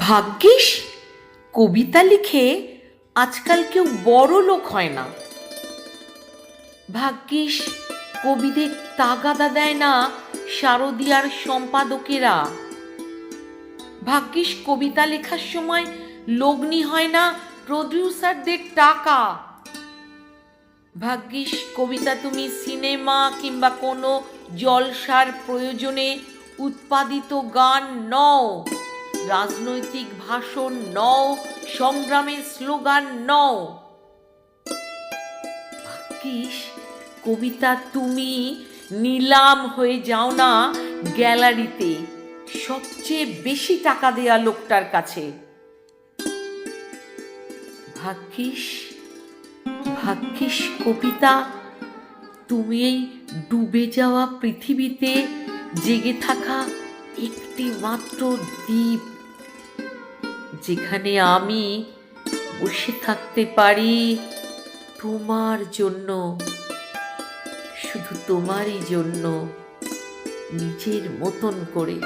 ভাগ্যিস, কবিতা লিখে আজকাল কেউ বড় লোক হয় না। ভাগ্যিস, কবিদের তাগাদা দেয় না শারদিয়ার সম্পাদকেরা। ভাগ্যিস, কবিতা লেখার সময় লগ্নি হয় না প্রডিউসারদের টাকা। ভাগ্যিস, কবিতা তুমি সিনেমা কিংবা কোনো জলসার প্রয়োজনে উৎপাদিত গান নও। রাজনৈতিক ভাষণ নও, সংগ্রামের স্লোগান নও। কবিতা তুমি নিলাম হয়ে যাও না গ্যালারিতে। সবচেয়ে বেশি টাকা দেয়া লোকটার কাছে। ভাগ্যিস ভাগ্যিস কবিতা, তুমি এই ডুবে যাওয়া পৃথিবীতে জেগে থাকা একটি মাত্র দ্বীপ যেখানে আমি বসে থাকতে পারি তোমার জন্য, শুধু তোমারই জন্য, নিজের মতন করে।